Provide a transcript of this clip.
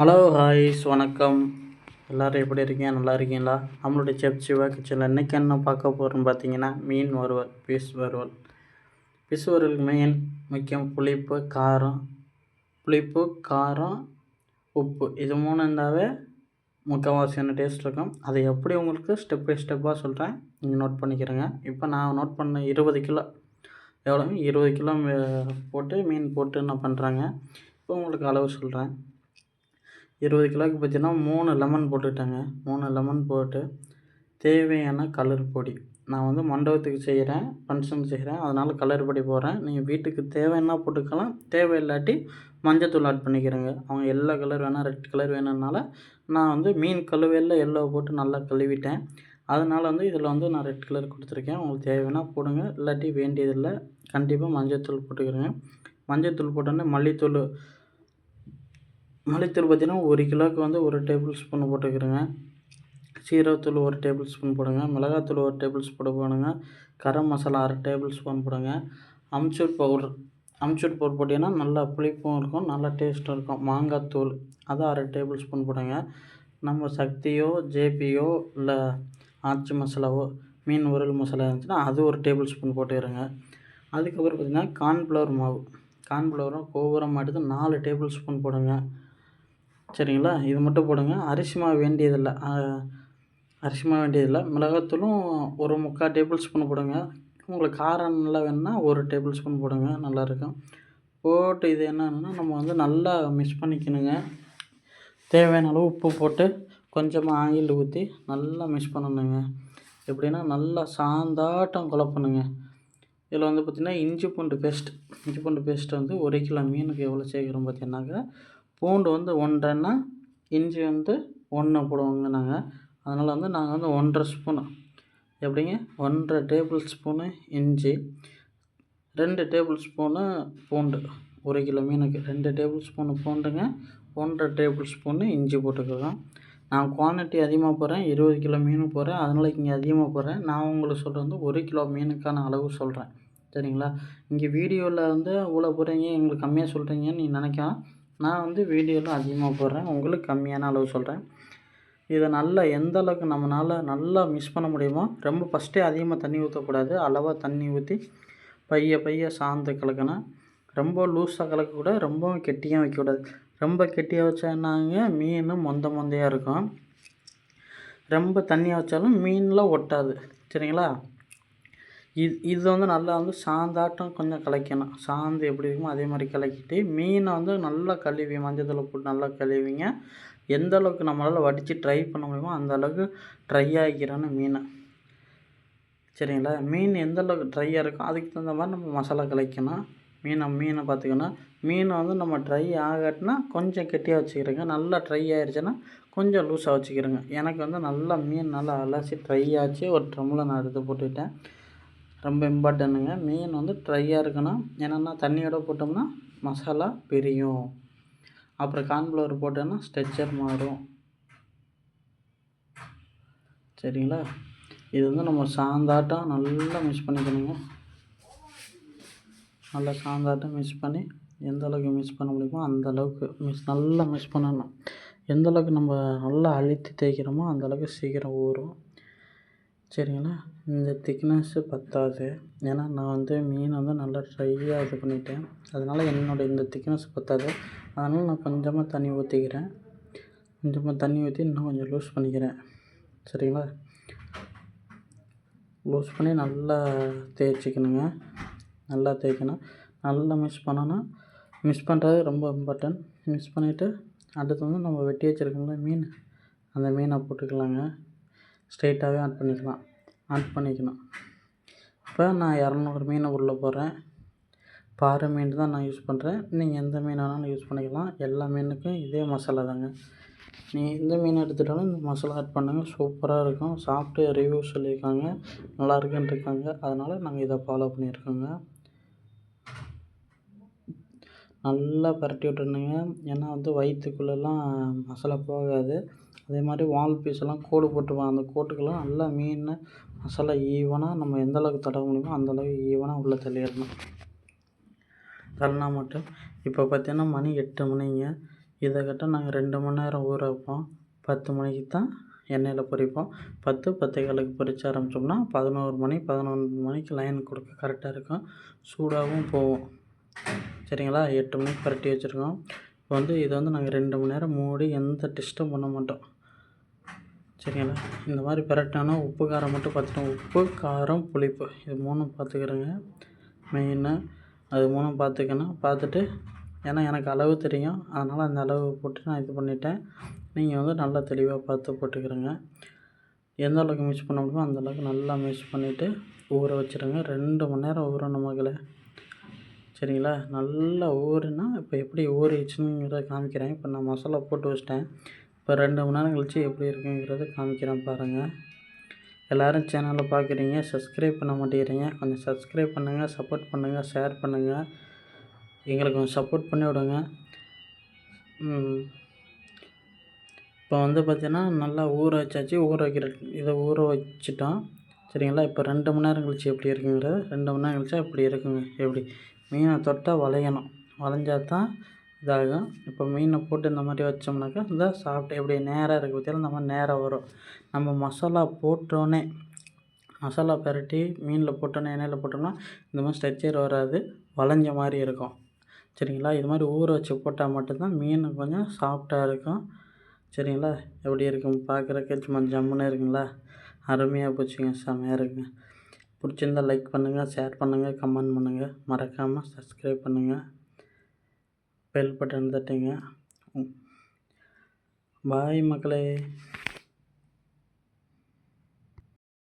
Hello ஹாய்ஸ் வணக்கம். எல்லோரும் எப்படி இருக்கீங்க? நல்லா இருக்கீங்களா? நம்மளுடைய செப் சிவா கிச்சனில் இன்றைக்கி என்ன பார்க்க போகிறோம்னு பார்த்தீங்கன்னா மீன் வறுவல் பீஸ் வறுவல். பீஸ் வறுவலுக்கு மெயின் முக்கியம் புளிப்பு காரம். புளிப்பு காரம் உப்பு. இது மூணு இருந்தாவே முக்கால்வாசியான டேஸ்ட் இருக்கும். அதை எப்படி உங்களுக்கு ஸ்டெப் பை ஸ்டெப்பாக சொல்கிறேன் நீங்கள் நோட் பண்ணிக்கிறேங்க. இப்போ நான் நோட் பண்ண இருபது கிலோ. எவ்வளோ இருபது கிலோ போட்டு மீன் போட்டு என்ன பண்ணுறாங்க இப்போ உங்களுக்கு அளவு சொல்கிறேன் இருபது கிலோவுக்கு பார்த்தீங்கன்னா மூணு லெமன் போட்டுக்கிட்டேங்க. மூணு லெமன் போட்டு தேவையான கலர் பொடி. நான் வந்து மண்டபத்துக்கு செய்கிறேன் ஃபங்க்ஷனுக்கு செய்கிறேன் அதனால் கலர் பொடி போடுறேன். நீங்கள் வீட்டுக்கு தேவைன்னா போட்டுக்கலாம். தேவையில்லாட்டி மஞ்சத்தூள் ஆட் பண்ணிக்கிறேங்க. அவங்க எல்லோ கலர் வேணால் ரெட் கலர் வேணும்னால நான் வந்து மீன் கழுவையில் எல்லோ போட்டு நல்லா கழுவிட்டேன். அதனால் வந்து இதில் வந்து நான் ரெட் கலர் கொடுத்துருக்கேன். உங்களுக்கு தேவைன்னா போடுங்க. இல்லாட்டி வேண்டியதில்லை. கண்டிப்பாக மஞ்சத்தூள் போட்டுக்கிறேங்க. மஞ்சத்தூள் போட்டோன்னே மல்லித்தூள் மல்லித்தூள் பார்த்திங்கன்னா ஒரு கிலோவுக்கு வந்து ஒரு டேபிள் ஸ்பூன் போட்டுக்கிறேங்க. சீரகத்தூள் ஒரு டேபிள் ஸ்பூன் போடுங்க. மிளகாத்தூள் ஒரு டேபிள் ஸ்பூன் போடுங்க. கரம் மசாலா அரை டேபிள் ஸ்பூன் போடுங்க. அம்ச்சூர் பவுடர் அம்ச்சூர் பவுடர் போட்டிங்கன்னா நல்லா புளிப்பும் இருக்கும் நல்லா டேஸ்ட்டும் இருக்கும். மாங்காய் தூள் அது அரை டேபிள் ஸ்பூன் போடுங்க. நம்ம சக்தியோ ஜேபியோ இல்லை ஆச்சி மசாலாவோ மீன் உரல் மசாலா இருந்துச்சுன்னா அது ஒரு டேபிள் ஸ்பூன் போட்டுக்கிறேங்க. அதுக்கப்புறம் பார்த்திங்கன்னா கார்ன்ஃப்ளவர் மாவு. கார்ன்ஃப்ளவரும் கோபுரம் மாட்டுது நாலு டேபிள் ஸ்பூன் போடுங்க. சரிங்களா? இது மட்டும் போடுங்க. அரிசிமா வேண்டியதில்லை. அரிசிமா வேண்டியதில்லை. மிளகாத்தூளும் ஒரு முக்கால் டேபிள் ஸ்பூன் போடுங்க. உங்களுக்கு காரம் நல்லா வேணுன்னா ஒரு டேபிள் ஸ்பூன் போடுங்க நல்லாயிருக்கும் போட்டு இது என்னன்னா நம்ம வந்து நல்லா மிக்ஸ் பண்ணிக்கணுங்க. தேவையான அளவு உப்பு போட்டு கொஞ்சமாக ஆயில் ஊற்றி நல்லா மிக்ஸ் பண்ணணுங்க. எப்படின்னா நல்லா சாந்தாட்டம் குழப்பணுங்க. இதில் வந்து பார்த்திங்கன்னா இஞ்சி பூண்டு பேஸ்ட் இஞ்சி பூண்டு பேஸ்ட் வந்து ஒரு கிலோ மீனுக்கு எவ்வளோ சேர்க்குறோம் பார்த்தீங்கன்னாக்கா பூண்டு வந்து ஒன்றரைன்னா இஞ்சி வந்து ஒன்று போடுவோங்க நாங்கள் அதனால் வந்து நாங்கள் வந்து ஒன்றரை ஸ்பூனு. எப்படிங்க? ஒன்றரை டேபிள் ஸ்பூனு இஞ்சி ரெண்டு டேபிள் ஸ்பூனு பூண்டு. ஒரு கிலோ மீனுக்கு ரெண்டு டேபிள் ஸ்பூனு பூண்டுங்க ஒன்றரை டேபிள் ஸ்பூனு இஞ்சி போட்டுக்கலாம். நான் குவான்டிட்டி அதிகமாக போடுறேன் இருபது கிலோ மீன் போடுறேன் அதனால் இங்கே அதிகமாக போடுறேன் நான் உங்களுக்கு சொல்கிறது வந்து ஒரு கிலோ மீனுக்கான அளவு சொல்கிறேன் சரிங்களா? இங்கே வீடியோவில் வந்து இவ்வளோ போகிறீங்க எங்களுக்கு கம்மியாக சொல்கிறீங்கன்னு நீ நினைக்கலாம். நான் வந்து வீடியோலாம் அதிகமாக போடுறேன். உங்களுக்கு கம்மியான அளவு சொல்கிறேன் இதை நல்லா எந்த அளவுக்கு நம்மளால் நல்லா மிஸ் பண்ண முடியுமோ ரொம்ப ஃபஸ்ட்டே அதிகமாக தண்ணி ஊற்றக்கூடாது அளவாக தண்ணி ஊற்றி பைய பைய சாந்து கலக்கணும். ரொம்ப லூஸாக கலக்கக்கூட ரொம்பவும் கெட்டியாக வைக்கக்கூடாது. ரொம்ப கெட்டியாக வச்சா மீன் மொந்த மொந்தையாக இருக்கும். ரொம்ப தண்ணியாக வச்சாலும் மீனில் ஒட்டாது. சரிங்களா? இது இது வந்து நல்லா வந்து சாந்தாட்டம் கொஞ்சம் கலக்கணும். சாந்து எப்படி இருக்குமோ அதே மாதிரி கலக்கிட்டு மீனை வந்து நல்லா கழுவி மஞ்சத்தில் போட்டு நல்லா கழுவிங்க. எந்த அளவுக்கு நம்மளால் வடித்து ட்ரை பண்ண முடியுமோ அந்த அளவுக்கு ட்ரை ஆகிக்கிறேன்னு மீனை. சரிங்களா? மீன் எந்த அளவுக்கு ட்ரையாக இருக்கும் அதுக்கு தகுந்த மாதிரி நம்ம மசாலா கலைக்கணும். மீனை மீனை பார்த்துக்கணும். மீனை வந்து நம்ம ட்ரை ஆகட்டினா கொஞ்சம் கெட்டியாக வச்சுக்கிறோங்க நல்லா ட்ரை ஆயிடுச்சுன்னா கொஞ்சம் லூஸாக வச்சுக்கிறோங்க எனக்கு வந்து நல்லா மீன் நல்லா அலசி ட்ரை ஆச்சு. ஒரு ட்ரம்மில் நான் எடுத்து போட்டுக்கிட்டேன் ரொம்ப இம்பார்ட்டனுங்க மீன் வந்து ட்ரையாக இருக்கணும். என்னென்னா தண்ணியோட போட்டோம்னா மசாலா பிரியும். அப்புறம் கார்ன்ஃப்ளவர் போட்டோன்னா ஸ்ட்ரெச்சர் மாறும். சரிங்களா? இது வந்து நம்ம சாந்தாட்டம் நல்லா மிக்ஸ் பண்ணிக்கணுங்க. நல்லா சாந்தாட்டம் மிக்ஸ் பண்ணி எந்த அளவுக்கு மிக்ஸ் பண்ண முடியுமோ அந்த அளவுக்கு மிக்ஸ் நல்லா மிக்ஸ் பண்ணணும். எந்த அளவுக்கு நம்ம நல்லா அழுத்தி தேய்க்கிறோமோ அந்தளவுக்கு சீக்கிரம் ஊறும். சரிங்களா? இந்த திக்னஸ்ஸு பத்தாது. ஏன்னா நான் வந்து மீன் வந்து நல்லா ட்ரையாக இது பண்ணிட்டேன். அதனால் என்னோடய இந்த திக்னஸ் பத்தாது. அதனால் நான் கொஞ்சமாக தண்ணி ஊற்றிக்கிறேன் கொஞ்சமாக தண்ணி ஊற்றி இன்னும் கொஞ்சம் லூஸ் பண்ணிக்கிறேன். சரிங்களா? லூஸ் பண்ணி நல்லா தேய்ச்சிக்கணுங்க. நல்லா தேய்க்கணும். நல்லா மிக்ஸ் பண்ணோன்னா மிக்ஸ் பண்ணுறது ரொம்ப இம்பார்ட்டன்ட் மிக்ஸ் பண்ணிவிட்டு அடுத்து வந்து நம்ம வெட்டி வச்சுருக்கோம்ல மீன் அந்த மீனை போட்டுக்கலாங்க. ஸ்ட்ரெயிட்டாகவே ஆட் பண்ணிக்கலாம். ஆட் பண்ணிக்கணும். இப்போ நான் இரநூறு மீனை உள்ளே போடுறேன். பாறை மீன் தான் நான் யூஸ் பண்ணுறேன். நீங்கள் எந்த மீன் வேணாலும் யூஸ் பண்ணிக்கலாம். எல்லா மீனுக்கும் இதே மசாலா தாங்க. நீங்கள் எந்த மீன் எடுத்துட்டாலும் இந்த மசாலா ஆட் பண்ணுங்கள் சூப்பராக இருக்கும். சாப்பிட்டு ரிவ்யூ சொல்லியிருக்காங்க. நல்லா இருக்குன்னு இருக்காங்க. அதனால் நாங்கள் இதை ஃபாலோ பண்ணியிருக்கோங்க. நல்லா பரட்டி விட்டுருணுங்க. ஏன்னா வந்து வயிற்றுக்குள்ளெல்லாம் மசாலா போகாது. அதே மாதிரி வால் பீஸெல்லாம் கோடு போட்டுருப்பாங்க அந்த கோட்டுக்கெல்லாம் நல்லா மீன் மசாலா ஈவனாக நம்ம எந்த அளவுக்கு தடவ முடியுமோ அந்த அளவுக்கு ஈவனாக உள்ளே தள்ளிடணும். தள்ளினா மட்டும் இப்போ பார்த்தீங்கன்னா மணி எட்டு மணிங்க. இதை கிட்ட நாங்கள் ரெண்டு மணி நேரம் ஊற வைப்போம். பத்து மணிக்கு தான் எண்ணெயில் பொரிப்போம். பத்து பத்தே காலுக்கு பொரிச்ச ஆரம்பித்தோம்னா பதினோரு மணி பதினொன்று மணிக்கு லைன் கொடுக்க கரெக்டாக இருக்கும். சூடாகவும் போகும். சரிங்களா? எட்டு மணிக்கு பரட்டி வச்சுருக்கோம். இப்போ வந்து இதை வந்து நாங்கள் ரெண்டு மணி நேரம் மூடி எந்த டெஸ்ட்டும் பண்ண மாட்டோம். சரிங்களா இந்த மாதிரி பிரட்டினோன்னா உப்பு காரம் மட்டும் பார்த்துட்டோம். உப்பு காரம் புளிப்பு. இது மூணும் பார்த்துக்கிறேங்க. மெயினாக அது மூணும் பார்த்துக்கணும். பார்த்துட்டு ஏன்னா எனக்கு அளவு தெரியும். அதனால் அந்த அளவு போட்டு நான் இது பண்ணிட்டேன். நீங்கள் வந்து நல்லா தெளிவாக பார்த்து போட்டுக்கிறேங்க. எந்த அளவுக்கு மிக்ஸ் பண்ண முடியுமோ அந்த அளவுக்கு நல்லா மிக்ஸ் பண்ணிவிட்டு ஊற வச்சுருங்க. ரெண்டு மணி நேரம் ஊறணும் மகளே. சரிங்களா? நல்லா ஊறுனா இப்போ எப்படி ஊறிடுச்சுங்கிறத காமிக்கிறேன். இப்போ நான் மசாலா போட்டு வச்சிட்டேன். இப்போ ரெண்டு மணி நேரம் கழிச்சு எப்படி இருக்குங்கிறத காமிக்கிறேன் பாருங்கள் எல்லோரும் சேனலை பார்க்குறீங்க சப்ஸ்கிரைப் பண்ண மாட்டேங்கிறீங்க கொஞ்சம் சப்ஸ்கிரைப் பண்ணுங்கள் சப்போர்ட் பண்ணுங்கள் ஷேர் பண்ணுங்கள் எங்களுக்கு கொஞ்சம் சப்போர்ட் பண்ணி விடுங்க. இப்போ வந்து பார்த்தீங்கன்னா நல்லா ஊற வச்சாச்சு. ஊற வைக்கிற இதை ஊற வச்சுட்டோம். சரிங்களா? இப்போ ரெண்டு மணி நேரம் கழிச்சு எப்படி இருக்குங்கிறது ரெண்டு மணி நேரம் கழிச்சா இப்படி இருக்குங்க. எப்படி? மீனை தொட்டால் வளையணும். வளைஞ்சா தான் இதாகும் இப்போ மீனை போட்டு இந்த மாதிரி வச்சோம்னாக்கா இந்த சாப்பிட்டு எப்படி நேராக இருக்குது பார்த்தியா இந்த மாதிரி நேராக வரும். நம்ம மசாலா போட்டோன்னே மசாலா பெரட்டி மீனில் போட்டோன்னே எண்ணெயில் போட்டோம்னா இந்த மாதிரி ஸ்ட்ரெச்சர் வராது. வளைஞ்ச மாதிரி இருக்கும். சரிங்களா? இது மாதிரி ஊற வச்சு போட்டால் மட்டும்தான் மீன் கொஞ்சம் சாஃப்டாக இருக்கும். சரிங்களா? எப்படி இருக்கும் பார்க்குறக்கு சும்மா ஜம்முன்னு இருக்குங்களா? அருமையாக போச்சுங்க. செம்மையாக இருக்குங்க. பிடிச்சிருந்தா லைக் பண்ணுங்கள் ஷேர் பண்ணுங்கள் கமெண்ட் பண்ணுங்கள் மறக்காமல் சப்ஸ்கிரைப் பண்ணுங்கள் பெல் பட்டன் தட்டுங்க பாய் மக்களே